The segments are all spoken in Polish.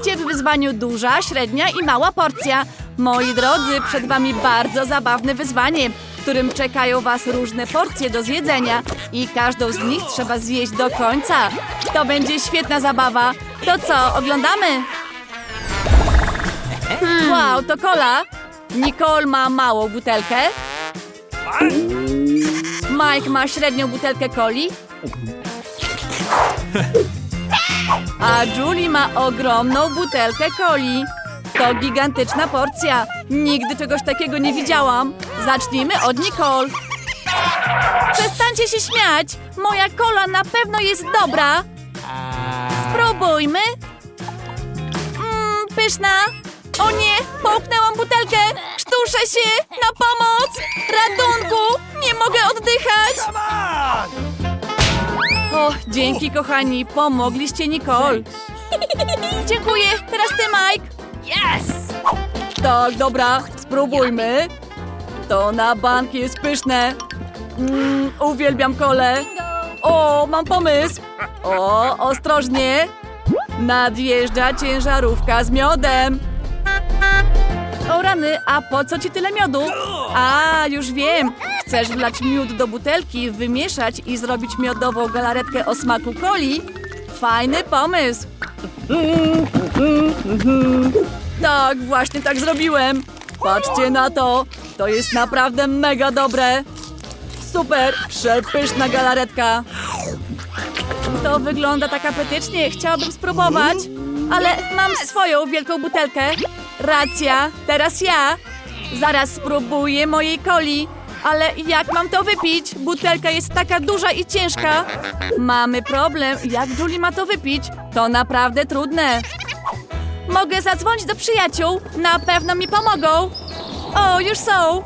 Pamiętajcie, w wyzwaniu duża, średnia i mała porcja. Moi drodzy, przed wami bardzo zabawne wyzwanie, w którym czekają was różne porcje do zjedzenia i każdą z nich trzeba zjeść do końca. To będzie świetna zabawa. To co, oglądamy? Wow, to kola. Nicole ma małą butelkę. Mike ma średnią butelkę coli. A Julie ma ogromną butelkę coli. To gigantyczna porcja. Nigdy czegoś takiego nie widziałam. Zacznijmy od Nicole. Przestańcie się śmiać. Moja kola na pewno jest dobra. Spróbujmy. Mmm, pyszna. O nie, połknęłam butelkę. Krztuszę się. Na pomoc. Ratunku. Nie mogę oddychać. O, dzięki kochani, pomogliście Nicole. Dziękuję, teraz ty Mike. Yes! Tak, dobra, spróbujmy. To na bank jest pyszne. Mm, uwielbiam kole. O, mam pomysł. O, ostrożnie. Nadjeżdża ciężarówka z miodem. O rany, a po co ci tyle miodu? A, już wiem. Chcesz wlać miód do butelki, wymieszać i zrobić miodową galaretkę o smaku coli? Fajny pomysł. Tak, właśnie tak zrobiłem. Patrzcie na to. To jest naprawdę mega dobre. Super, przepyszna galaretka. To wygląda tak apetycznie. Chciałabym spróbować, ale mam swoją wielką butelkę. Racja, teraz ja. Zaraz spróbuję mojej coli. Ale jak mam to wypić? Butelka jest taka duża i ciężka. Mamy problem. Jak Julie ma to wypić? To naprawdę trudne. Mogę zadzwonić do przyjaciół. Na pewno mi pomogą. O, już są.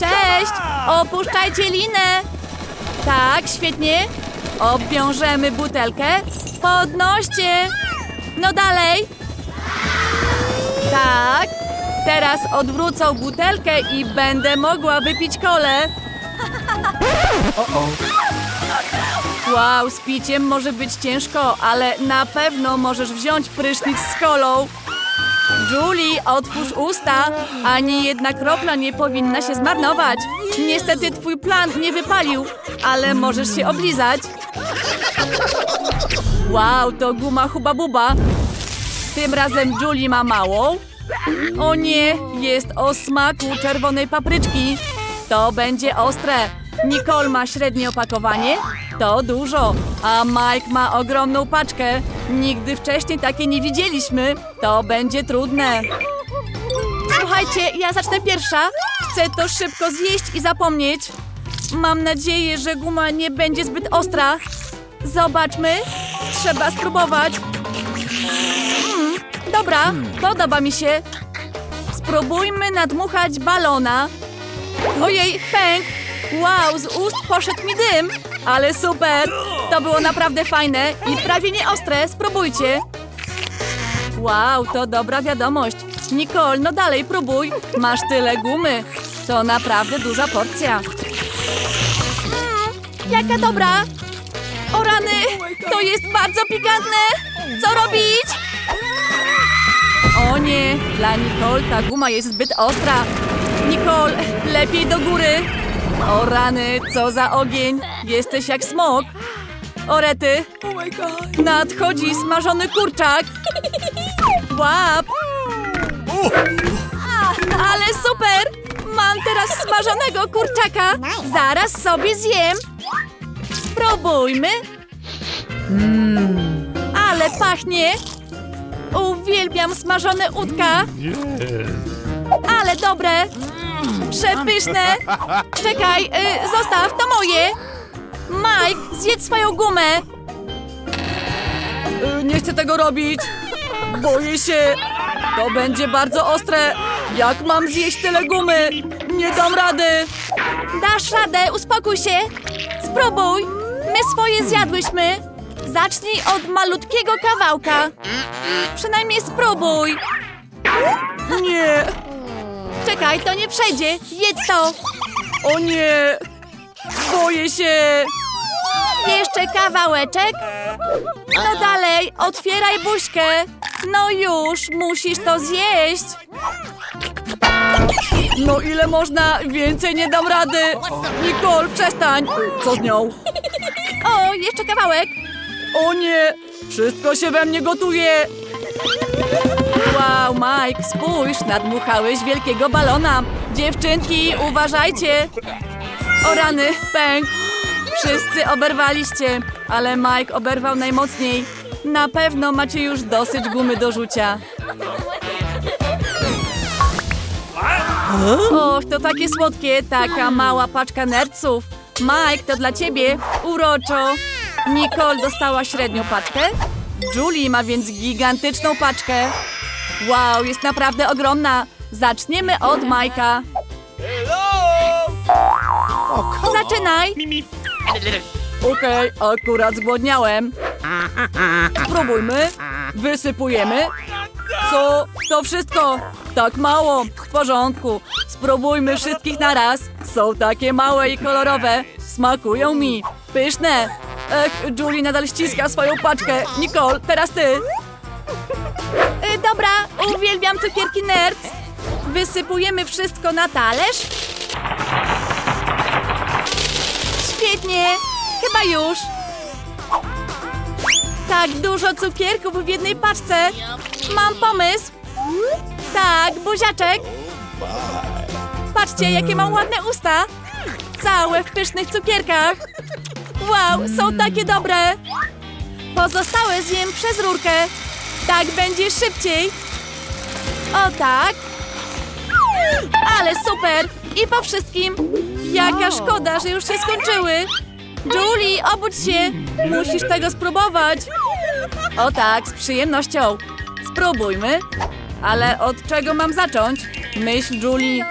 Cześć! Opuszczajcie linę. Tak, świetnie. Obwiążemy butelkę. Podnoście. No dalej. Tak. Teraz odwrócą butelkę i będę mogła wypić kole. Wow, z piciem może być ciężko, ale na pewno możesz wziąć prysznic z kolą. Julie, otwórz usta. Ani jedna kropla nie powinna się zmarnować. Niestety twój plan nie wypalił, ale możesz się oblizać. Wow, to guma huba buba. Tym razem Julie ma małą. O nie, jest o smaku czerwonej papryczki. To będzie ostre. Nicole ma średnie opakowanie. To dużo. A Mike ma ogromną paczkę. Nigdy wcześniej takiej nie widzieliśmy. To będzie trudne. Słuchajcie, ja zacznę pierwsza. Chcę to szybko zjeść i zapomnieć. Mam nadzieję, że guma nie będzie zbyt ostra. Zobaczmy. Trzeba spróbować. Dobra, podoba mi się. Spróbujmy nadmuchać balona. Ojej, pęk! Wow, z ust poszedł mi dym! Ale super! To było naprawdę fajne i prawie nie ostre. Spróbujcie. Wow, to dobra wiadomość. Nicole, no dalej próbuj. Masz tyle gumy. To naprawdę duża porcja. Mm, jaka dobra! O rany! To jest bardzo pikantne! Co robić? O nie, dla Nicole ta guma jest zbyt ostra. Nicole, lepiej do góry. O rany, co za ogień. Jesteś jak smok. Orety. Nadchodzi smażony kurczak. Łap. Ale super! Mam teraz smażonego kurczaka. Zaraz sobie zjem. Spróbujmy. Mmm, ale pachnie. Uwielbiam smażone udka. Ale dobre. Przepyszne. Czekaj, y, zostaw, to moje. Mike, zjedz swoją gumę. Y, nie chcę tego robić. Boję się. To będzie bardzo ostre. Jak mam zjeść tyle gumy? Nie dam rady. Dasz radę, uspokój się. Spróbuj. My swoje zjadłyśmy. Zacznij od malutkiego kawałka. Przynajmniej spróbuj. Nie. Czekaj, to nie przejdzie. Jedz to. O nie. Boję się. Jeszcze kawałeczek. No dalej, otwieraj buźkę. No już, musisz to zjeść. No ile można? Więcej nie dam rady. Nicole, przestań. Co z nią? O, jeszcze kawałek. O nie, wszystko się we mnie gotuje. Wow, Mike, spójrz, nadmuchałeś wielkiego balona. Dziewczynki, uważajcie. O rany, pęk. Wszyscy oberwaliście, ale Mike oberwał najmocniej. Na pewno macie już dosyć gumy do rzucia. Och, to takie słodkie, taka mała paczka nerców. Mike, to dla ciebie. Uroczo. Nicole dostała średnią paczkę. Julie ma więc gigantyczną paczkę. Wow, jest naprawdę ogromna. Zaczniemy od Majka. Zaczynaj. Okej, akurat zgłodniałem. Spróbujmy. Wysypujemy. Co? To wszystko? Tak mało. W porządku. Spróbujmy wszystkich naraz. Są takie małe i kolorowe. Smakują mi. Pyszne. Ech, Julie nadal ściska swoją paczkę. Nicole, teraz ty. Y, dobra, uwielbiam cukierki nerds. Wysypujemy wszystko na talerz. Świetnie. Chyba już. Tak dużo cukierków w jednej paczce. Mam pomysł. Tak, buziaczek. Patrzcie, jakie mam ładne usta. Całe w pysznych cukierkach. Wow, są takie dobre. Pozostałe zjem przez rurkę. Tak będzie szybciej. O tak. Ale super. I po wszystkim. Jaka szkoda, że już się skończyły. Julie, obudź się. Musisz tego spróbować. O tak, z przyjemnością. Spróbujmy. Ale od czego mam zacząć? Myśl, Julie.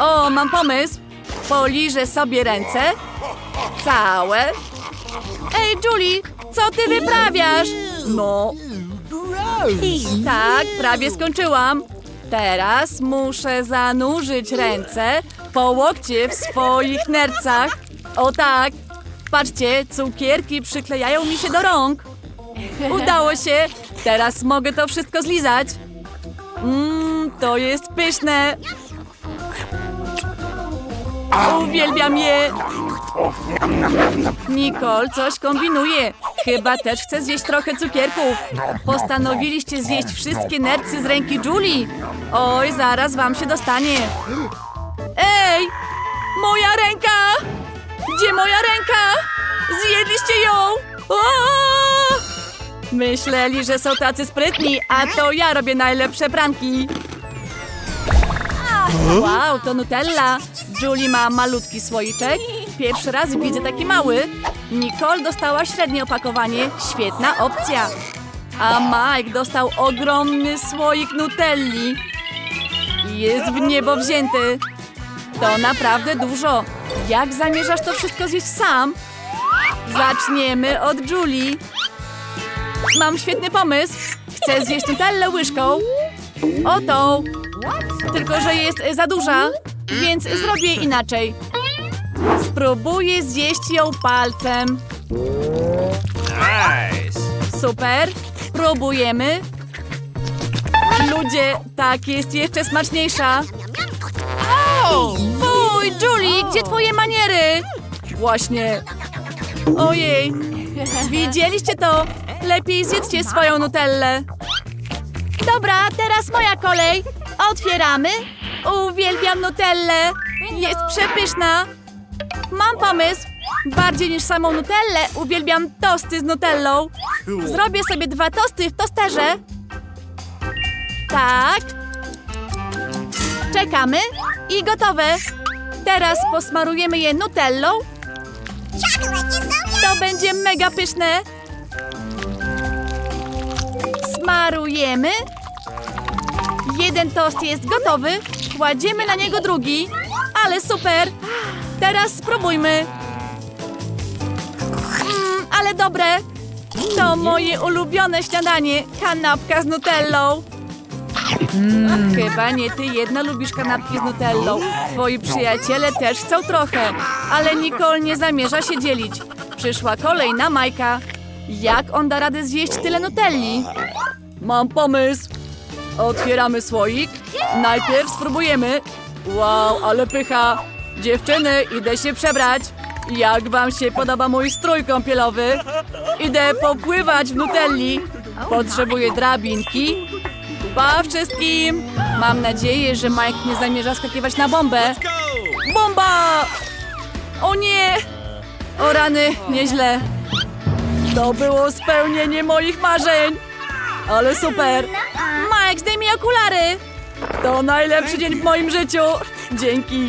O, mam pomysł. Poliżę sobie ręce. Całe. Ej, Julie, co ty wyprawiasz? No. Tak, prawie skończyłam. Teraz muszę zanurzyć ręce po łokcie w swoich nercach. O tak. Patrzcie, cukierki przyklejają mi się do rąk. Udało się. Teraz mogę to wszystko zlizać. Mmm, to jest pyszne. Uwielbiam je. Nicole coś kombinuje. Chyba też chce zjeść trochę cukierków. Postanowiliście zjeść wszystkie nercy z ręki Julie. Oj, zaraz wam się dostanie. Ej! Moja ręka! Gdzie moja ręka? Zjedliście ją! O! Myśleli, że są tacy sprytni, a to ja robię najlepsze pranki. Wow, to Nutella. Julie ma malutki słoiczek. Pierwszy raz widzę taki mały. Nicole dostała średnie opakowanie. Świetna opcja. A Mike dostał ogromny słoik Nutelli. Jest w niebo wzięty. To naprawdę dużo. Jak zamierzasz to wszystko zjeść sam? Zaczniemy od Julie. Mam świetny pomysł. Chcę zjeść Nutellę łyżką. Oto. Tylko, że jest za duża, więc zrobię inaczej. Spróbuję zjeść ją palcem. Nice. Super. Próbujemy. Ludzie, tak jest jeszcze smaczniejsza. Fuj, Julie, gdzie twoje maniery? Właśnie. Ojej. Widzieliście to? Lepiej zjedzcie swoją nutellę. Dobra, teraz moja kolej. Otwieramy. Uwielbiam nutellę. Jest przepyszna. Mam pomysł. Bardziej niż samą nutellę uwielbiam tosty z nutellą. Zrobię sobie dwa tosty w tosterze. Tak. Czekamy i gotowe. Teraz posmarujemy je nutellą. To będzie mega pyszne. Smarujemy. Jeden tost jest gotowy. Kładziemy na niego drugi. Ale super. Teraz spróbujmy. Mm, ale dobre. To moje ulubione śniadanie. Kanapka z nutellą. Chyba nie ty jedna lubisz kanapki z nutellą. Twoi przyjaciele też chcą trochę, ale Nicole nie zamierza się dzielić. Przyszła kolej na Majka. Jak on da radę zjeść tyle nutelli? Mam pomysł. Otwieramy słoik. Najpierw spróbujemy. Wow, ale pycha. Dziewczyny, idę się przebrać. Jak wam się podoba mój strój kąpielowy? Idę popływać w Nutelli. Potrzebuję drabinki. Pa wszystkim! Mam nadzieję, że Mike nie zamierza skakiwać na bombę. Bomba! O nie! O rany, nieźle. To było spełnienie moich marzeń. Ale super. Mike, zdejmij okulary. To najlepszy dzień w moim życiu. Dzięki.